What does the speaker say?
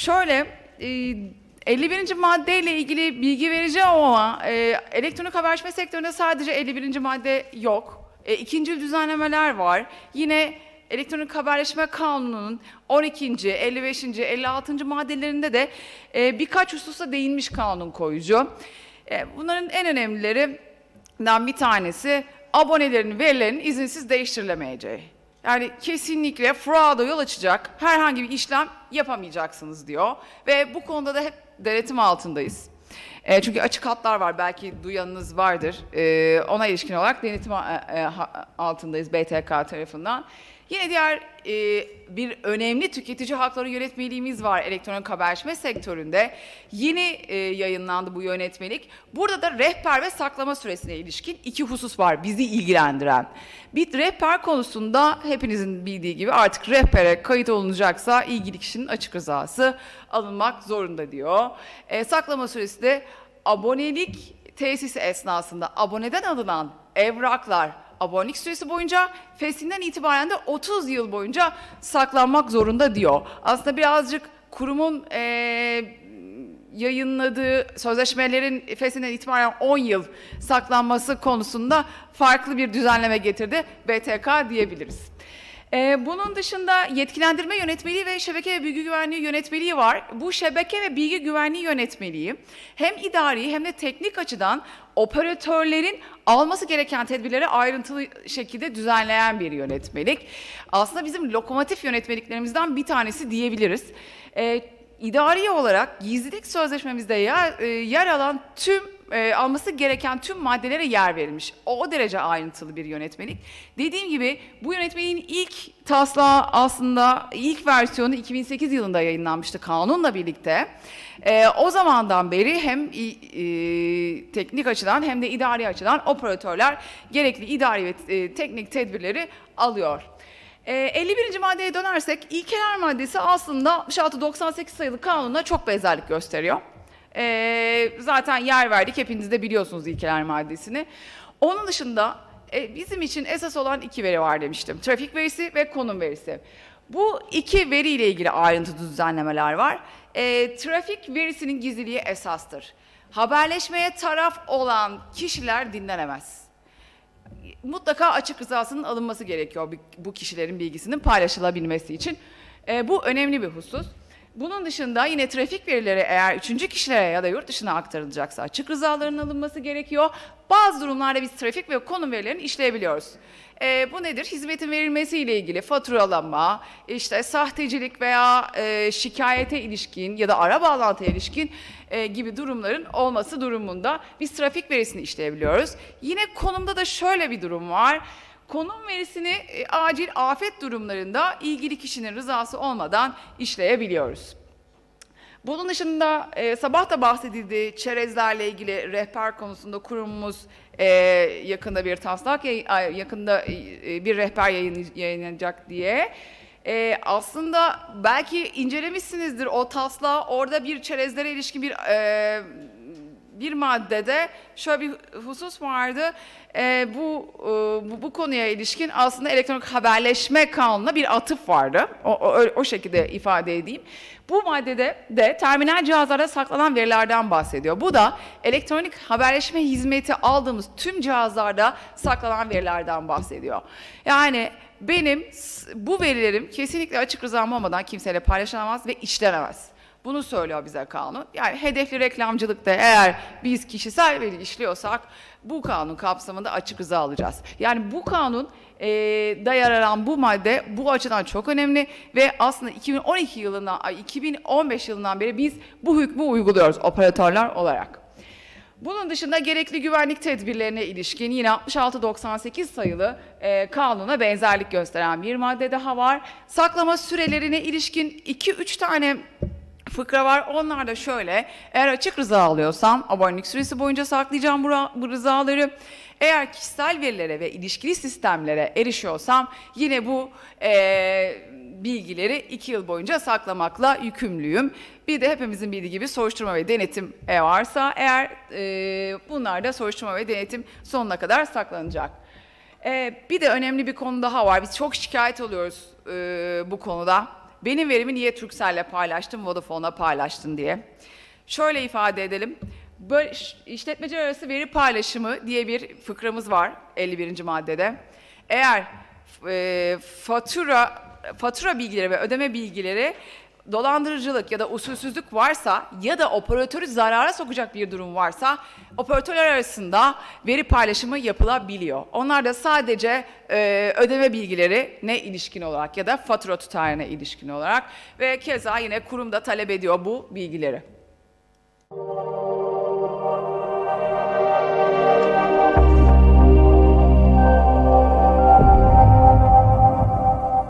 Şöyle, e, 51. maddeyle ilgili bilgi vereceğim ama e, elektronik haberleşme sektöründe sadece 51. madde yok. E, ikinci düzenlemeler var. Yine elektronik haberleşme kanununun 12. 55. 56. maddelerinde de e, birkaç hususa değinmiş kanun koyucu. E, bunların en önemlilerinden bir tanesi abonelerin verilerinin izinsiz değiştirilemeyeceği. Yani kesinlikle fraud'a yol açacak herhangi bir işlem yapamayacaksınız diyor. Ve bu konuda da hep denetim altındayız. E, çünkü açık hatlar var belki duyanınız vardır. E, ona ilişkin olarak denetim e, e, altındayız BTK tarafından. Yine diğer e, bir önemli tüketici hakları yönetmeliğimiz var elektronik haberleşme sektöründe. Yeni e, yayınlandı bu yönetmelik. Burada da rehber ve saklama süresine ilişkin iki husus var bizi ilgilendiren. Bir rehber konusunda hepinizin bildiği gibi artık rehbere kayıt olunacaksa ilgili kişinin açık rızası alınmak zorunda diyor. E, saklama süresi de abonelik tesisi esnasında aboneden alınan evraklar abonelik süresi boyunca fesinden itibaren de 30 yıl boyunca saklanmak zorunda diyor. Aslında birazcık kurumun eee, yayınladığı sözleşmelerin fesinden itibaren 10 yıl saklanması konusunda farklı bir düzenleme getirdi BTK diyebiliriz. Ee, bunun dışında yetkilendirme yönetmeliği ve şebeke ve bilgi güvenliği yönetmeliği var. Bu şebeke ve bilgi güvenliği yönetmeliği hem idari hem de teknik açıdan operatörlerin alması gereken tedbirleri ayrıntılı şekilde düzenleyen bir yönetmelik. Aslında bizim lokomotif yönetmeliklerimizden bir tanesi diyebiliriz. Ee, idari olarak gizlilik sözleşmemizde yer, e, yer alan tüm e, alması gereken tüm maddelere yer verilmiş. O, o derece ayrıntılı bir yönetmelik. Dediğim gibi bu yönetmeliğin ilk taslağı aslında ilk versiyonu 2008 yılında yayınlanmıştı kanunla birlikte. E, o zamandan beri hem e, teknik açıdan hem de idari açıdan operatörler gerekli idari ve e, teknik tedbirleri alıyor. E, 51. maddeye dönersek ilkeler maddesi aslında 6698 sayılı kanunla çok benzerlik gösteriyor. E, zaten yer verdik hepiniz de biliyorsunuz ilkeler maddesini. Onun dışında e, bizim için esas olan iki veri var demiştim. Trafik verisi ve konum verisi. Bu iki veriyle ilgili ayrıntılı düzenlemeler var. E, trafik verisinin gizliliği esastır. Haberleşmeye taraf olan kişiler dinlenemez mutlaka açık rızasının alınması gerekiyor bu- kişilerin bilgisinin paylaşılabilmesi için. E, bu önemli bir husus. Bunun dışında yine trafik verileri eğer üçüncü kişilere ya da yurt dışına aktarılacaksa açık rızaların alınması gerekiyor. Bazı durumlarda biz trafik ve konum verilerini işleyebiliyoruz. E, bu nedir? Hizmetin verilmesiyle ilgili faturalama, işte sahtecilik veya e, şikayete ilişkin ya da ara bağlantıya ilişkin e, gibi durumların olması durumunda biz trafik verisini işleyebiliyoruz. Yine konumda da şöyle bir durum var. Konum verisini e, acil afet durumlarında ilgili kişinin rızası olmadan işleyebiliyoruz. Bunun dışında e, sabah da bahsedildi çerezlerle ilgili rehber konusunda kurumumuz e, yakında bir taslak yakında e, bir rehber yayın, yayınlanacak diye. E, aslında belki incelemişsinizdir o taslağı orada bir çerezlere ilişkin bir e, bir maddede şöyle bir husus vardı. Ee, bu, e, bu bu konuya ilişkin aslında elektronik haberleşme kanununa bir atıf vardı. O, o, o şekilde ifade edeyim. Bu maddede de terminal cihazlarda saklanan verilerden bahsediyor. Bu da elektronik haberleşme hizmeti aldığımız tüm cihazlarda saklanan verilerden bahsediyor. Yani benim bu verilerim kesinlikle açık rızam olmadan kimseyle paylaşılamaz ve işlenemez. Bunu söylüyor bize kanun. Yani hedefli reklamcılıkta eğer biz kişisel veri işliyorsak bu kanun kapsamında açık rıza alacağız. Yani bu kanun e, da yer alan bu madde bu açıdan çok önemli ve aslında 2012 yılından, ay, 2015 yılından beri biz bu hükmü uyguluyoruz operatörler olarak. Bunun dışında gerekli güvenlik tedbirlerine ilişkin yine 6698 sayılı e, kanuna benzerlik gösteren bir madde daha var. Saklama sürelerine ilişkin 2-3 tane fıkra var. Onlar da şöyle. Eğer açık rıza alıyorsam abonelik süresi boyunca saklayacağım bu, bu rızaları. Eğer kişisel verilere ve ilişkili sistemlere erişiyorsam yine bu e, bilgileri iki yıl boyunca saklamakla yükümlüyüm. Bir de hepimizin bildiği gibi soruşturma ve denetim e, varsa eğer e, bunlar da soruşturma ve denetim sonuna kadar saklanacak. E, bir de önemli bir konu daha var. Biz çok şikayet oluyoruz e, bu konuda. Benim verimi niye Turkcell'le paylaştın, Vodafone'la paylaştın diye. Şöyle ifade edelim. Böyle işletmeciler arası veri paylaşımı diye bir fıkramız var 51. maddede. Eğer e, fatura fatura bilgileri ve ödeme bilgileri dolandırıcılık ya da usulsüzlük varsa ya da operatörü zarara sokacak bir durum varsa operatörler arasında veri paylaşımı yapılabiliyor. Onlar da sadece e, ödeme bilgileri ne ilişkin olarak ya da fatura tutarına ilişkin olarak ve keza yine kurum da talep ediyor bu bilgileri.